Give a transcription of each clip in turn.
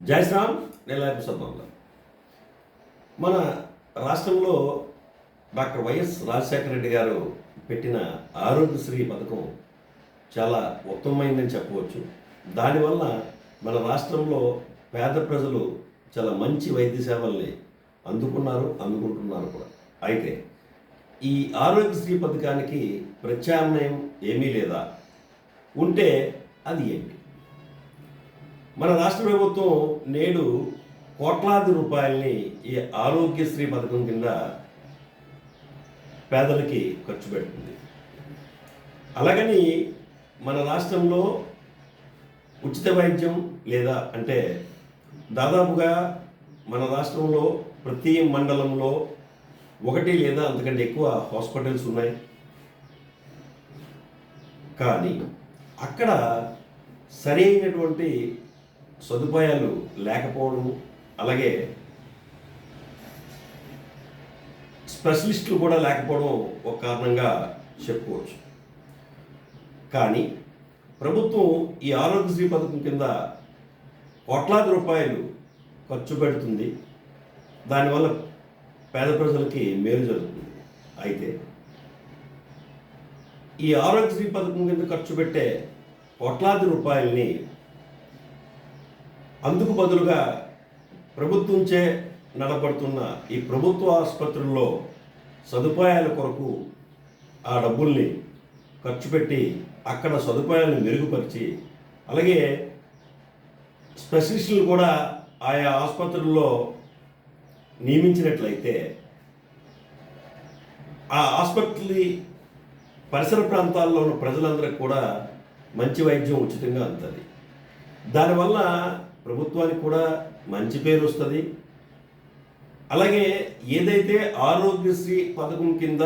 జయశ్రామ్ శ్రామ్. నేను మన రాష్ట్రంలో డాక్టర్ వైఎస్ రాజశేఖర రెడ్డి గారు పెట్టిన ఆరోగ్యశ్రీ పథకం చాలా ఉత్తమమైందని చెప్పవచ్చు. దానివల్ల మన రాష్ట్రంలో పేద ప్రజలు చాలా మంచి వైద్య సేవల్ని అందుకున్నారు అందుకుంటున్నారు కూడా. అయితే ఈ ఆరోగ్యశ్రీ పథకానికి ప్రత్యామ్నాయం ఏమీ లేదా? ఉంటే అది ఏంటి? మన రాష్ట్ర ప్రభుత్వం నేడు కోట్లాది రూపాయల్ని ఈ ఆరోగ్యశ్రీ పథకం కింద పేదలకి ఖర్చు పెడుతుంది. అలాగని మన రాష్ట్రంలో ఉచిత వైద్యం లేదా అంటే దాదాపుగా మన రాష్ట్రంలో ప్రతి మండలంలో ఒకటి లేదా అంతకంటే ఎక్కువ హాస్పిటల్స్ ఉన్నాయి. కానీ అక్కడ సరైనటువంటి సదుపాయాలు లేకపోవడం అలాగే స్పెషలిస్టులు కూడా లేకపోవడం ఒక కారణంగా చెప్పుకోవచ్చు. కానీ ప్రభుత్వం ఈ ఆరోగ్యశ్రీ పథకం కింద కోట్లాది రూపాయలు ఖర్చు పెడుతుంది. దానివల్ల పేద ప్రజలకి మేలు జరుగుతుంది. అయితే ఈ ఆరోగ్యశ్రీ పథకం కింద ఖర్చు పెట్టే కోట్లాది రూపాయల్ని అందుకు బదులుగా ప్రభుత్వంచే నడపడుతున్న ఈ ప్రభుత్వ ఆసుపత్రుల్లో సదుపాయాల కొరకు ఆ డబ్బుల్ని ఖర్చు పెట్టి అక్కడ సదుపాయాలను మెరుగుపరిచి అలాగే స్పెషలిస్టులు కూడా ఆయా ఆసుపత్రుల్లో నియమించినట్లయితే ఆ ఆసుపత్రి పరిసర ప్రాంతాల్లో ఉన్న ప్రజలందరికీ కూడా మంచి వైద్యం ఉచితంగా అందుతుంది. దానివల్ల ప్రభుత్వానికి కూడా మంచి పేరు వస్తుంది. అలాగే ఏదైతే ఆరోగ్యశ్రీ పథకం కింద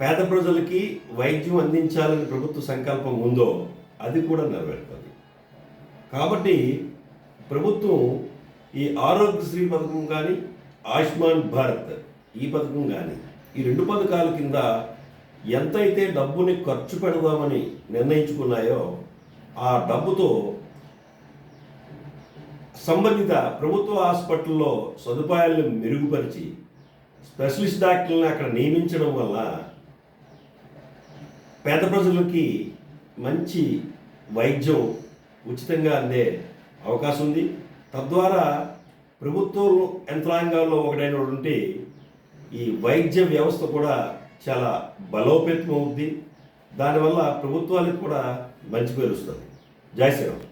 పేద ప్రజలకి వైద్యం అందించాలని ప్రభుత్వ సంకల్పం ఉందో అది కూడా నెరవేరుతుంది. కాబట్టి ప్రభుత్వం ఈ ఆరోగ్యశ్రీ పథకం కానీ ఆయుష్మాన్ భారత్ ఈ పథకం కానీ ఈ రెండు పథకాల కింద ఎంతైతే డబ్బుని ఖర్చు పెడదామని నిర్ణయించుకున్నాయో ఆ డబ్బుతో సంబంధిత ప్రభుత్వ హాస్పిటల్లో సదుపాయాలను మెరుగుపరిచి స్పెషలిస్ట్ డాక్టర్లను అక్కడ నియమించడం వల్ల పేద ప్రజలకి మంచి వైద్యం ఉచితంగా అందే అవకాశం ఉంది. తద్వారా ప్రభుత్వ యంత్రాంగాల్లో ఒకటైనటువంటి ఈ వైద్య వ్యవస్థ కూడా చాలా బలోపేతం అవుద్ది దానివల్ల ప్రభుత్వాలకు కూడా మంచి పేరు వస్తుంది. జై శ్రీరామ్.